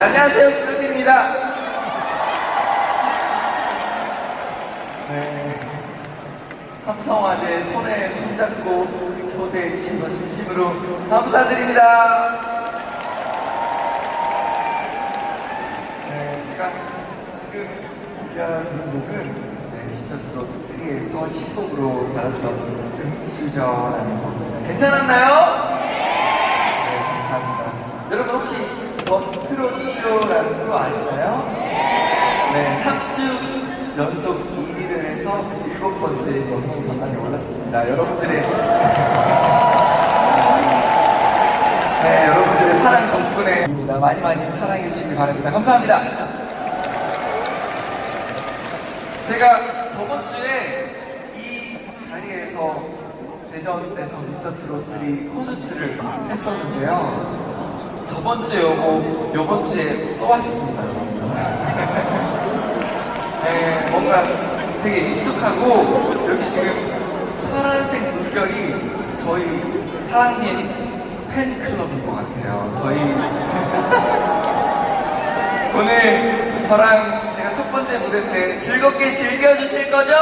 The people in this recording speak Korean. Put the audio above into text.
안녕하세요, 김현민입니다. 네. 삼성화재 손에 손잡고 초대해 주셔서 진심으로 감사드립니다. 네, 제가 방금 들려드린 곡은 네, 미스터 트롯 3에서 신곡으로 달았던 금수저라는 곡입니다. 괜찮았나요? 더 트롯쇼라는 프로 아시나요? 네, 3주 연속 1위를 해서 일곱 번째 연예인 전당에 올랐습니다. 여러분들의 네, 여러분들의 사랑 덕분에입니다. 많이 많이 사랑해 주시기 바랍니다. 감사합니다. 제가 저번 주에 이 자리에서 대전에서 미스터 트롯 3 콘서트를 했었는데요. 저번 주에 오고 요번 주에 또 왔습니다. 네, 뭔가 되게 익숙하고 여기 지금 파란색 물결이 저희 사랑님 팬클럽인 것 같아요. 저희 오늘 저랑 제가 첫 번째 무대 때 즐겁게 즐겨주실 거죠?